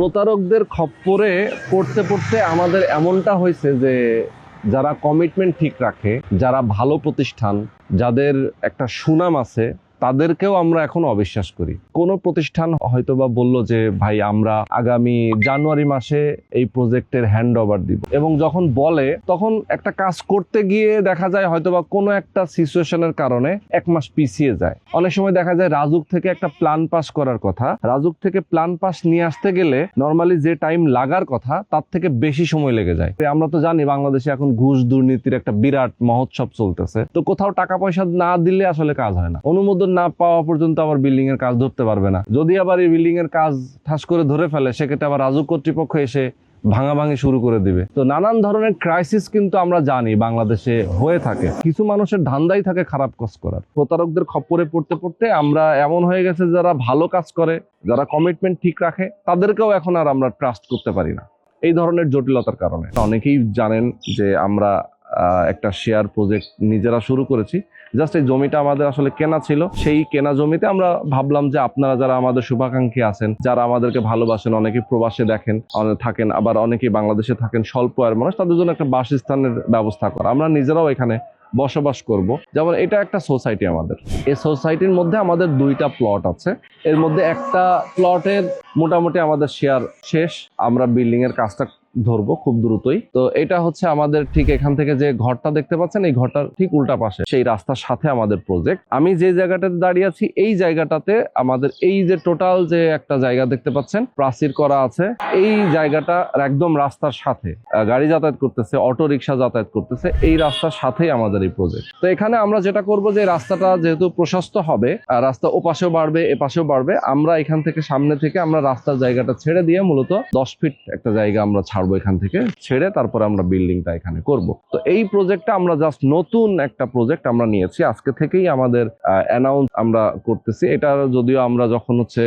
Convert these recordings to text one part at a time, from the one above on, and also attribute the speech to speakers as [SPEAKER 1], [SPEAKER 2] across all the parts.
[SPEAKER 1] প্রতারকদের খপ্পরে পড়তে পড়তে আমাদের এমনটা হয়েছে যে যারা কমিটমেন্ট ঠিক রাখে, যারা ভালো প্রতিষ্ঠান, যাদের একটা সুনাম আছে তাদেরকেও আমরা এখন অবিশ্বাস করি। কোনো প্রতিষ্ঠান হয়তো বা বলল যে, ভাই, আমরা আগামী জানুয়ারি মাসে এই প্রজেক্টের হ্যান্ড ওভার দিব। এবং যখন বলে, তখন একটা কাজ করতে গিয়ে দেখা যায় হয়তো বা কোনো একটা সিচুয়েশনের কারণে এক মাস পিছিয়ে যায়। অনেক সময় দেখা যায় রাজুক থেকে একটা প্ল্যান পাস করার কথা। রাজুক থেকে প্ল্যান পাস নিয়ে আসতে গেলে নর্মালি যে টাইম লাগার কথা, তার থেকে বেশি সময় লেগে যায়। আমরা তো জানি বাংলাদেশে এখন ঘুষ দুর্নীতির একটা বিরাট মহোৎসব চলতেছে। তো কোথাও টাকা পয়সা না দিলে আসলে কাজ হয় না। অনুমোদন না পাওয়া পর্যন্ত আবার বিল্ডিং এর কাজ ধরতে পারবে না। যদি আবার এই বিল্ডিং এর কাজ ঠাস করে ধরে ফেলে, সেক্ষেত্রে আবার রাজুক কর্তৃপক্ষ এসে ভাঙাভাঙি শুরু করে দিবে। তো নানান ধরনের ক্রাইসিস কিন্তু আমরা জানি বাংলাদেশে হয়ে থাকে। কিছু মানুষের ধান্দাই থাকে খারাপ কাজ করার। প্রতারকদের খপ্পরে পড়তে পড়তে আমরা এমন হয়ে গেছে যারা ভালো কাজ করে, যারা কমিটমেন্ট ঠিক রাখে, তাদেরকেও এখন আর আমরা ট্রাস্ট করতে পারি না। এই ধরনের জটিলতার কারণে। অনেকেই জানেন যে আমরা একটা শেয়ার প্রজেক্ট নিজেরা শুরু করেছি। জাস্ট এই জমিটা আমাদের আসলে কেনা ছিল। সেই কেনা জমিতে আমরা ভাবলাম যে আপনারা যারা আমাদের শুভাকাঙ্ক্ষী আছেন, যারা আমাদেরকে ভালোবাসেন অনেকে প্রবাসে দেখেন থাকেন, আবার অনেকেই বাংলাদেশে থাকেন, স্বল্প আয়ের মানুষ, তাদের জন্য একটা বাসস্থানের ব্যবস্থা করা। আমরা নিজেরাও এখানে বসবাস করব। যেমন এটা একটা সোসাইটি আমাদের। এই সোসাইটির মধ্যে আমাদের দুইটা প্লট আছে। এর মধ্যে একটা প্লটের মোটামুটি আমাদের শেয়ার শেষ। আমরা বিল্ডিং এর কাজটা ধরবো খুব দ্রুতই। তো এটা হচ্ছে আমাদের ঠিক এখান থেকে যে ঘরটা দেখতে পাচ্ছেন, এই ঘরটার ঠিক উল্টা পাশে, সেই রাস্তার সাথে আমাদের প্রজেক্ট আমি যে জায়গাটাতে দাঁড়িয়ে আছি, এই জায়গাটাতে আমাদের এই যে টোটাল যে একটা জায়গা দেখতে পাচ্ছেন, প্রাচীর করা আছে, এই জায়গাটা একদম রাস্তার সাথে গাড়ি যাতায়াত করতেছে, অটো রিক্সা যাতায়াত করতেছে, এই রাস্তার সাথেই আমাদের এই প্রজেক্ট তো এখানে আমরা যেটা করব যে রাস্তাটা যেহেতু প্রশস্ত হবে রাস্তা ওপাশেও বাড়বে, এপাশেও বাড়বে, আমরা এখান থেকে সামনে থেকে আমরা রাস্তার জায়গাটা ছেড়ে দিয়ে মূলত দশ ফিট একটা জায়গা আমরা ছাড়বো এখান থেকে, ছেড়ে তারপরে আমরা বিল্ডিংটা এখানে করব। তো এই প্রজেক্টটা আমরা জাস্ট নতুন একটা প্রজেক্ট আমরা নিয়েছি। আজকে থেকেই আমাদের অ্যানাউন্স আমরা করতেছি। এটা যদিও আমরা যখন হচ্ছে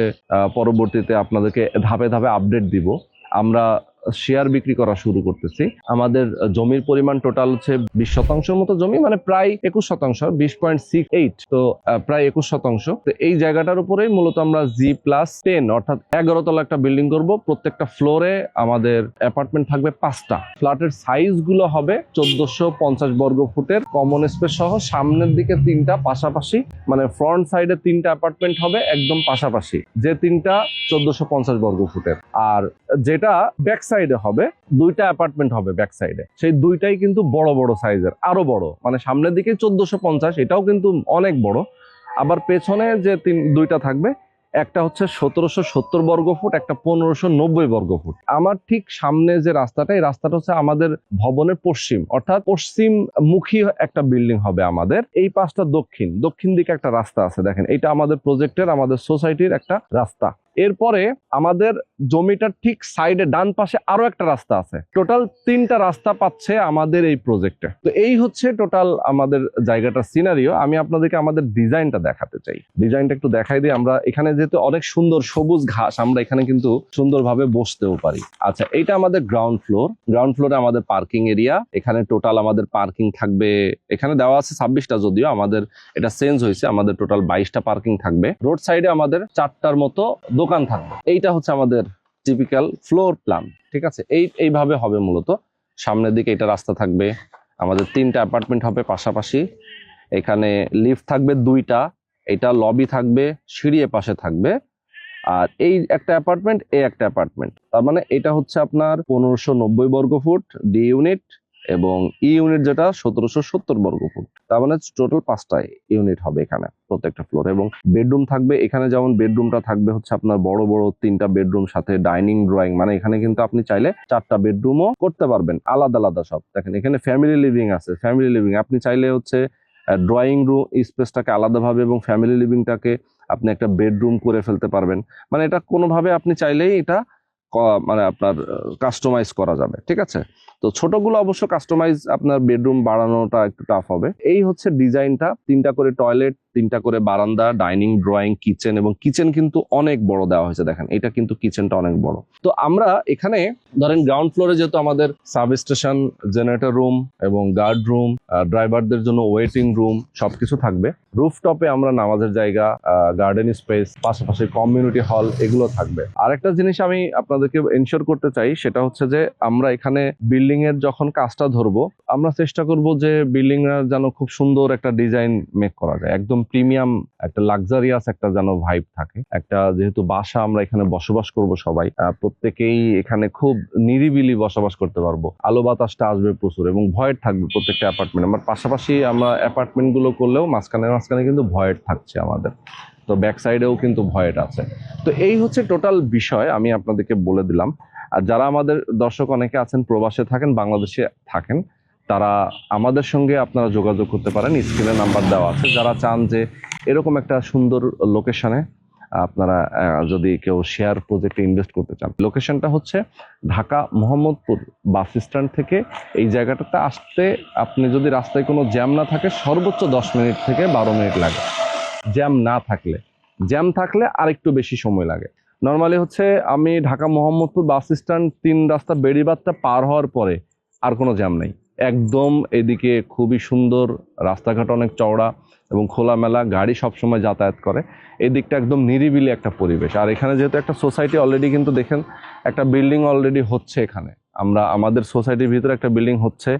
[SPEAKER 1] পরবর্তীতে আপনাদেরকে ধাপে ধাপে আপডেট দিব, আমরা শেয়ার বিক্রি করা শুরু করতেছি। আমাদের জমির পরিমাণ টোটাল হচ্ছে বিশ শতাংশের মতো জমি মানে প্রায় একুশ শতাংশ, বিশ পয়েন্ট সিক্স এইট তো প্রায় একুশ শতাংশ। এই জায়গাটার উপরেই মূলত আমরা জি প্লাস টেন অর্থাৎ এগারো তলা একটা বিল্ডিং করব। প্রত্যেকটা ফ্লোরে আমাদের অ্যাপার্টমেন্ট থাকবে পাঁচটা। ফ্ল্যাটের সাইজগুলো হবে চোদ্দশো পঞ্চাশ বর্গ ফুটের কমন স্পেস সহ। সামনের দিকে তিনটা, পাশাপাশি মানে ফ্রন্ট সাইডে তিনটা অ্যাপার্টমেন্ট হবে একদম পাশাপাশি। যে তিনটা চোদ্দশো পঞ্চাশ বর্গ ফুটের। আর যেটা ব্যাক সাইডে হবে, দুইটা অ্যাপার্টমেন্ট হবে ব্যাক সাইডে সেই দুইটাই কিন্তু বড় বড় সাইজের আরও বড়। মানে সামনের দিকে চোদ্দশো পঞ্চাশ, এটাও কিন্তু অনেক বড়। আবার পেছনে যে তিন, দুইটা থাকবে, একটা হচ্ছে সতেরোশো সত্তর বর্গ ফুট একটা পনেরোশো নব্বই বর্গ ফুট আমার ঠিক সামনে যে রাস্তাটা, এই রাস্তাটা হচ্ছে আমাদের ভবনের পশ্চিম। অর্থাৎ পশ্চিম মুখী একটা বিল্ডিং হবে আমাদের। এই পাশটা দক্ষিণ দক্ষিণ দিকে একটা রাস্তা আছে, দেখেন। এটা আমাদের প্রজেক্টের আমাদের সোসাইটির একটা রাস্তা। এরপরে আমাদের জমিটার ঠিক সাইডে ডান পাশে আরও একটা রাস্তা আছে। টোটাল তিনটা রাস্তা পাচ্ছে আমাদের এই প্রজেক্টে তো এই হচ্ছে টোটাল আমাদের জায়গাটার সিনারিও আমি আপনাদেরকে আমাদের ডিজাইনটা দেখাতে চাই। ডিজাইনটা একটু দেখাই দিই। আমরা এখানে যেহেতু অনেক সুন্দর সবুজ ঘাস, আমরা এখানে কিন্তু সুন্দরভাবে বসতেও পারি। আচ্ছা এইটা আমাদের গ্রাউন্ড ফ্লোর গ্রাউন্ড ফ্লোরে আমাদের পার্কিং এরিয়া এখানে টোটাল আমাদের পার্কিং থাকবে। এখানে দেওয়া আছে ছাব্বিশটা যদিও, আমাদের এটা চেঞ্জ হয়েছে। আমাদের টোটাল বাইশটা পার্কিং থাকবে। রোড সাইডে আমাদের চারটার মতো দোকান থাকবে। এইটা হচ্ছে আমাদের টিপিক্যাল ফ্লোর প্ল্যান ঠিক আছে? এই, এইভাবে হবে মূলত। সামনের দিকে এটা রাস্তা থাকবে। আমাদের তিনটা অ্যাপার্টমেন্ট হবে পাশাপাশি। এখানে লিফট থাকবে দুইটা, এটা লবি থাকবে, সিঁড়ি পাশে থাকবে। আর এই একটা অ্যাপার্টমেন্ট এই একটা অ্যাপার্টমেন্ট তার মানে এটা হচ্ছে আপনার পনেরোশো বর্গ ফুট ডি ইউনিট এবং ই ইউনিট যেটা সতেরোশো সত্তর বর্গ ফুট। তার মানে টোটাল পাঁচটা ইউনিট হবে এখানে প্রত্যেকটা ফ্লোর এবং বেডরুম থাকবে। এখানে যেমন বেডরুমটা থাকবে হচ্ছে আপনার বড় বড় তিনটা বেডরুম সাথে ডাইনিং ড্রয়িং মানে এখানে কিন্তু আপনি চাইলে চারটা বেডরুমও করতে পারবেন। আলাদা আলাদা সব। দেখেন, এখানে ফ্যামিলি লিভিং আছে। ফ্যামিলি লিভিং আপনি চাইলে হচ্ছে ড্রয়িং রুম স্পেসটাকে আলাদাভাবে এবং ফ্যামিলি লিভিংটাকে আপনি একটা বেডরুম করে ফেলতে পারবেন। মানে এটা কোনোভাবে আপনি চাইলেই এটা মানে আপনার কাস্টমাইজ করা যাবে, ঠিক আছে? তো ছোটগুলো অবশ্য কাস্টমাইজ আপনার বেডরুম বাড়ানোটা একটু টাফ হবে। এই হচ্ছে ডিজাইনটা তিনটা করে টয়লেট তিনটা করে বারান্দা ডাইনিং ড্রয়িং কিচেন এবং কিচেন কিন্তু অনেক বড় দেওয়া হয়েছে, দেখেন। এটা কিন্তু কিচেনটা অনেক বড়। তো আমরা এখানে, ধরেন গ্রাউন্ড ফ্লোরে যেহেতু আমাদের সাব স্টেশন জেনারেটর রুম এবং গার্ড রুম ড্রাইভারদের জন্য ওয়েটিং রুম সবকিছু থাকবে। রুফটপে আমরা নামাজের জায়গা গার্ডেন স্পেস পাশাপাশি কমিউনিটি হল এগুলো থাকবে। আরেকটা জিনিস আমি আপনাদেরকে এনশিওর করতে চাই, সেটা হচ্ছে যে আমরা এখানে বিল্ডিং এর যখন কাজটা ধরবো, আমরা চেষ্টা করব যে বিল্ডিং যেন খুব সুন্দর একটা ডিজাইন মেক করা যায়, একদম প্রিমিয়াম একটা লাক্সারিয়াস একটা যেন ভাইব থাকে। একটা যেহেতু বাসা আমরা এখানে বসবাস করব সবাই প্রত্যেকেই এখানে খুব নিরিবিলি বসবাস করতে পারব। আলো বাতাসটা আসবে প্রচুর এবং ভয়ের থাকবে প্রত্যেকটা অ্যাপার্টমেন্ট আমার পাশাপাশি আমরা অ্যাপার্টমেন্টগুলো করলেও মাঝখানে মাঝখানে কিন্তু ভয়ের থাকছে আমাদের। তো ব্যাক সাইডেও কিন্তু ভয়েট আছে। তো এই হচ্ছে টোটাল বিষয়, আমি আপনাদেরকে বলে দিলাম। আর যারা আমাদের দর্শক অনেকে আছেন, প্রবাসে থাকেন, বাংলাদেশে থাকেন তারা আমাদের সঙ্গে আপনারা যোগাযোগ করতে পারেন। স্ক্রিনে নাম্বার দেওয়া আছে। যারা চান যে এরকম একটা সুন্দর লোকেশনে আপনারা যদি কেউ শেয়ার প্রজেক্টে ইনভেস্ট করতে চান লোকেশনটা হচ্ছে ঢাকা মোহাম্মদপুর বাস স্ট্যান্ড থেকে এই জায়গাটাতে আসতে আপনি যদি রাস্তায় কোনো জ্যাম না থাকে, সর্বোচ্চ দশ মিনিট থেকে বারো মিনিট লাগে। জ্যাম না থাকলে। জ্যাম থাকলে আরেকটু বেশি সময় লাগে। নর্মালি হচ্ছে আমি ঢাকা মোহাম্মদপুর বাস স্ট্যান্ড তিন রাস্তা বেড়িবাদটা পার হওয়ার পরে আর কোনো জ্যাম নেই। একদম এদিকে খুবই সুন্দর, রাস্তাঘাট অনেক চওড়া এবং খোলামেলা, গাড়ি সবসময় যাতায়াত করে। এই দিকটা একদম নিরিবিলি একটা পরিবেশ। আর এখানে যেহেতু একটা সোসাইটি অলরেডি কিন্তু দেখেন, একটা বিল্ডিং অলরেডি হচ্ছে এখানে। আমরা, আমাদের সোসাইটির ভিতরে একটা বিল্ডিং হচ্ছে।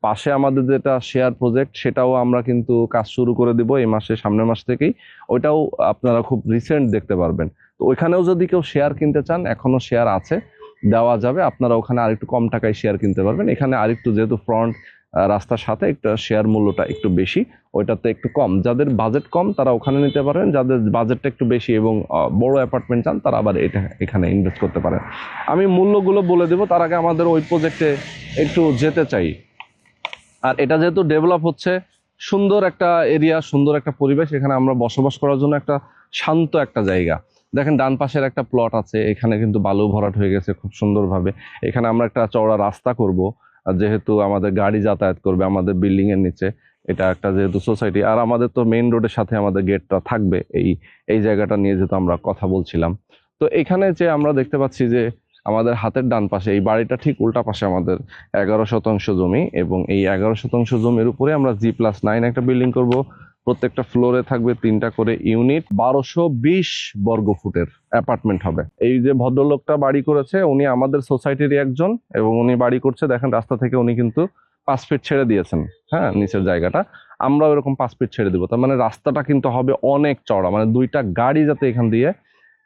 [SPEAKER 1] পাশে আমাদের যেটা শেয়ার প্রজেক্ট সেটাও আমরা কিন্তু কাজ শুরু করে দিব এই মাসে, সামনের মাস থেকেই। ওইটাও আপনারা খুব রিসেন্ট দেখতে পারবেন। তো ওইখানেও যদি কেউ শেয়ার কিনতে চান, এখনও শেয়ার আছে। দেওয়া যাবে। আপনারা ওখানে আরেকটু কম টাকায় শেয়ার কিনতে পারবেন। এখানে আরেকটু যেহেতু ফ্রন্ট রাস্তার সাথে একটা শেয়ার মূল্যটা একটু বেশি, ওইটাতে একটু কম। যাদের বাজেট কম, তারা ওখানে নিতে পারেন। যাদের বাজেটটা একটু বেশি এবং বড় অ্যাপার্টমেন্ট চান, তারা আবার এটা এখানে ইনভেস্ট করতে পারেন। আমি মূল্যগুলো বলে দেবো। তার আগে আমাদের ওই প্রজেক্টে একটু যেতে চাই। আর এটা যেহেতু ডেভেলপ হচ্ছে, সুন্দর একটা এরিয়া সুন্দর একটা পরিবেশ। এখানে আমরা বসবাস করার জন্য একটা শান্ত একটা জায়গা। দেখেন ডান পাশের একটা প্লট আছে, এখানে কিন্তু বালু ভরাট হয়ে গেছে খুব সুন্দরভাবে। এখানে আমরা একটা চওড়া রাস্তা করব যেহেতু আমাদের গাড়ি যাতায়াত করবে আমাদের বিল্ডিং এর নিচে, এটা একটা যেহেতু সোসাইটি আর আমাদের তো মেইন রোডের সাথে আমাদের গেটটা থাকবে, এই এই জায়গাটা নিয়ে যেহেতু আমরা কথা বলছিলাম। তো এখানে যে আমরা দেখতে পাচ্ছি যে আমাদের হাতের ডান পাশে, এই বাড়িটা ঠিক উল্টা পাশে আমাদের এগারো শতাংশ জমি, এবং এই এগারো শতাংশ জমির উপরে আমরা জি প্লাস নাইন একটা বিল্ডিং করব। প্রত্যেকটা ফ্লোরে থাকবে তিনটা করে ইউনিট। বারোশো বিশ বর্গ ফুটের অ্যাপার্টমেন্ট হবে। এই যে ভদ্রলোকটা বাড়ি করেছে, উনি আমাদের সোসাইটির একজন এবং উনি বাড়ি করছে, দেখেন রাস্তা থেকে উনি কিন্তু পাঁচ ফিট ছেড়ে দিয়েছেন হ্যাঁ নিচের জায়গাটা। আমরা ওরকম পাঁচ ফিট ছেড়ে দেবো, তার মানে রাস্তাটা কিন্তু হবে অনেক চওড়া মানে দুইটা গাড়ি যাতে এখান দিয়ে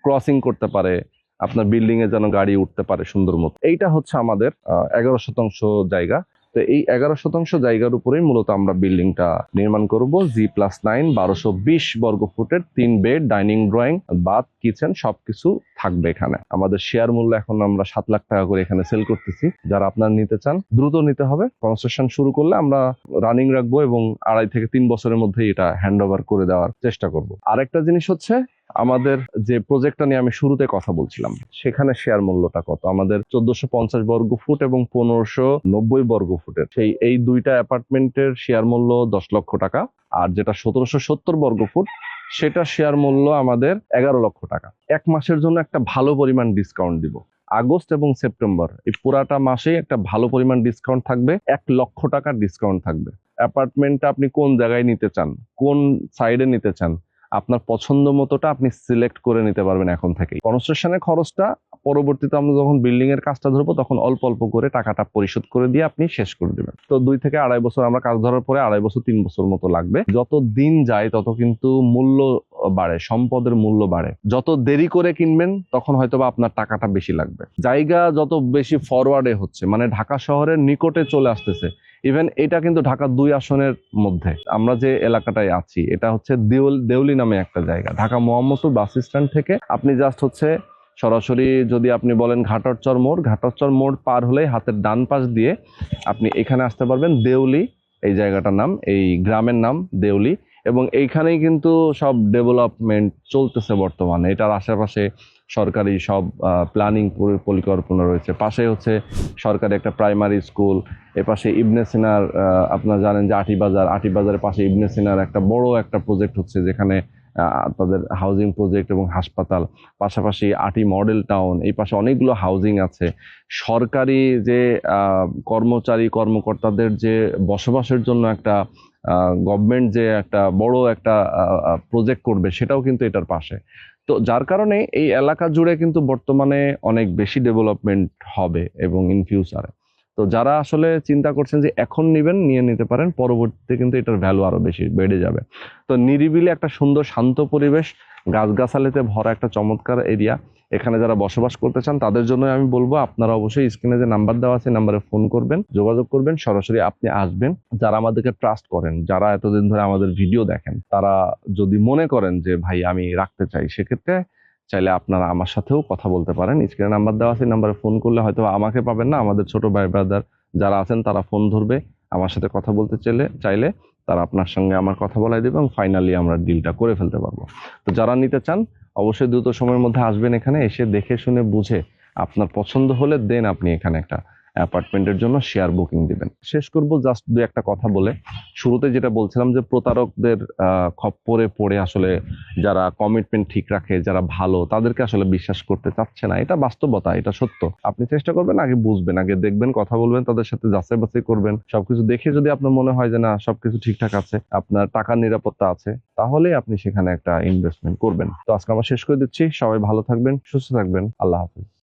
[SPEAKER 1] ক্রসিং করতে পারে, আপনার বিল্ডিং এ যেন গাড়ি উঠতে পারে সুন্দর মতো। এইটা হচ্ছে আমাদের এগারো শতাংশ জায়গা। তো এই এগারো শতাংশ জায়গার উপরেই মূলত আমরা বিল্ডিংটা নির্মাণ করব। জি প্লাস নাইন বারোশো বিশ বর্গ ফুটের তিন bed, dining, drawing, bath, kitchen সবকিছু থাকবে এখানে। আমাদের শেয়ার মূল্য এখন আমরা সাত লাখ টাকা করে এখানে সেল করতেছি। যারা আপনারা নিতে চান, দ্রুত নিতে হবে। কনস্ট্রাকশন শুরু করলে আমরা রানিং রাখব এবং আড়াই থেকে তিন বছরের মধ্যে এটা হ্যান্ড করে দেওয়ার চেষ্টা করব। আরেকটা জিনিস হচ্ছে আমাদের যে প্রজেক্টটা নিয়ে আমি শুরুতে কথা বলছিলাম, সেখানে শেয়ার মূল্যটা কত? আমাদের চোদ্দশো পঞ্চাশ বর্গ ফুট এবং পনেরোশো নব্বই বর্গ ফুটের। সেই এই দুইটা অ্যাপার্টমেন্টের শেয়ার মূল্য দশ লক্ষ টাকা, আর যেটা সতেরোশো সত্তর বর্গ ফুট, সেটা শেয়ার মূল্য আমাদের এগারো লক্ষ টাকা। এক মাসের জন্য একটা ভালো পরিমাণ ডিসকাউন্ট দিব। আগস্ট এবং সেপ্টেম্বর, এই পুরাটা মাসেই একটা ভালো পরিমাণ ডিসকাউন্ট থাকবে, এক লক্ষ টাকার ডিসকাউন্ট থাকবে। অ্যাপার্টমেন্টটা আপনি কোন জায়গায় নিতে চান? কোন সাইডে নিতে চান? আপনার পছন্দ মতোটা আপনি সিলেক্ট করে নিতে পারবেন এখন থেকেই। কনস্ট্রাকশনের খরচটা পরবর্তীতে আমরা যখন বিল্ডিং এর কাজটা ধরবো, তখন অল্প অল্প করে টাকাটা পরিশোধ করে দিয়ে আপনি শেষ করে দিবেন। তো দুই থেকে আড়াই বছর আমরা কাজ ধরার পরে আড়াই বছর, তিন বছর মতো লাগবে। যত দিন যায়, তত কিন্তু মূল্য বাড়ে, সম্পদের মূল্য বাড়ে। যত দেরি করে কিনবেন, তখন হয়তোবা আপনার টাকাটা বেশি লাগবে। জায়গা যত বেশি ফরওয়ার্ডে হচ্ছে মানে ঢাকা শহরের নিকটে চলে আসতেছে ইভেন এটা কিন্তু ঢাকা দুই আসনের মধ্যে। আমরা যে এলাকাটায় আছি, এটা হচ্ছে দেউল, দেউলি নামে একটা জায়গা। ঢাকা মোহাম্মদপুর বাস স্ট্যান্ড থেকে আপনি জাস্ট হচ্ছে সরাসরি যদি আপনি বলেন ঘাটরচর মোড় ঘাটরচর মোড় পার হলেই হাতের ডান পাশ দিয়ে আপনি এখানে আসতে পারবেন। দেউলি, এই জায়গাটার নাম, এই গ্রামের নাম দেউলি। এবং এইখানেই কিন্তু সব ডেভেলপমেন্ট চলতেছে বর্তমানে। এটার আশেপাশে সরকারি সব প্ল্যানিং পরিকল্পনা রয়েছে। পাশে হচ্ছে সরকারি একটা প্রাইমারি স্কুল এ পাশে ইবনে সিনার আপনারা জানেন যে আটি বাজার, আটি বাজারের পাশে ইবনে সিনার একটা বড় একটা প্রজেক্ট হচ্ছে যেখানে তাদের হাউজিং প্রজেক্ট এবং হাসপাতাল। পাশাপাশি আটি মডেল টাউন এই পাশে অনেকগুলো হাউজিং আছে। সরকারি যে কর্মচারী, কর্মকর্তাদের যে বসবাসের জন্য একটা গভর্নমেন্ট যে একটা বড় একটা প্রজেক্ট করবে সেটাও কিন্তু এটার পাশে। তো যার কারণে এই এলাকা জুড়ে কিন্তু বর্তমানে অনেক বেশি ডেভেলপমেন্ট হবে এবং ইন ফিউচারে তো যারা আসলে চিন্তা করছেন যে এখন নেবেন, নিয়ে নিতে পারেন, পরবর্তীতে কিন্তু এটার ভ্যালু আরও বেশি বেড়ে যাবে। তো নিরিবিলি একটা সুন্দর, শান্ত পরিবেশ গাছগাছালিতে ভরা একটা চমৎকার এরিয়া এখানে যারা বসবাস করতে চান, তাদের জন্য আমি বলব, আপনারা অবশ্যই স্ক্রিনে যে নাম্বার দেওয়া আছে নাম্বারে ফোন করবেন, যোগাযোগ করবেন, সরাসরি আপনি আসবেন। যারা আমাদেরকে ট্রাস্ট করেন, যারা এতদিন ধরে আমাদের ভিডিও দেখেন, তারা যদি মনে করেন যে, ভাই, আমি রাখতে চাই, সেক্ষেত্রে চাইলে আপনারা আমার সাথেও কথা বলতে পারেন। স্ক্রিনে নাম্বার দেওয়া আছে নাম্বারে ফোন করলে হয়তো আমাকে পাবেন না। আমাদের ছোট ভাই ব্রাদার যারা আছেন, তারা ফোন ধরবে। আমার সাথে কথা বলতে চাইলে চাইলে তারা আপনার সঙ্গে আমার কথা বলাই দেবে এবং ফাইনালি আমরা ডিলটা করে ফেলতে পারব। তো যারা নিতে চান, অবশ্যই দ্রুত সময়ের মধ্যে আসবেন এখানে, এসে দেখে শুনে বুঝে আপনার পছন্দ হলে দেন আপনি এখানে একটা অ্যাপার্টমেন্টের জন্য শেয়ার বুকিং দিবেন। শেষ করব জাস্ট দু একটা কথা বলে। শুরুতে যেটা বলছিলাম যে, প্রতারকদের খপ্পরে পড়ে আসলে যারা কমিটমেন্ট ঠিক রাখে, যারা ভালো, তাদেরকে আসলে বিশ্বাস করতে চাচ্ছে না। এটা বাস্তবতা, এটা সত্য। আপনি চেষ্টা করবেন, আগে বুঝবেন, আগে দেখবেন, কথা বলবেন, তাদের সাথে যাচাই বাছাই করবেন। সবকিছু দেখে যদি আপনার মনে হয় যে, না, সবকিছু ঠিকঠাক আছে, আপনার টাকার নিরাপত্তা আছে, তাহলে আপনি সেখানে একটা ইনভেস্টমেন্ট করবেন। তো আজকে আমরা শেষ করে দিচ্ছি। সবাই ভালো থাকবেন, সুস্থ থাকবেন। আল্লাহ হাফিজ।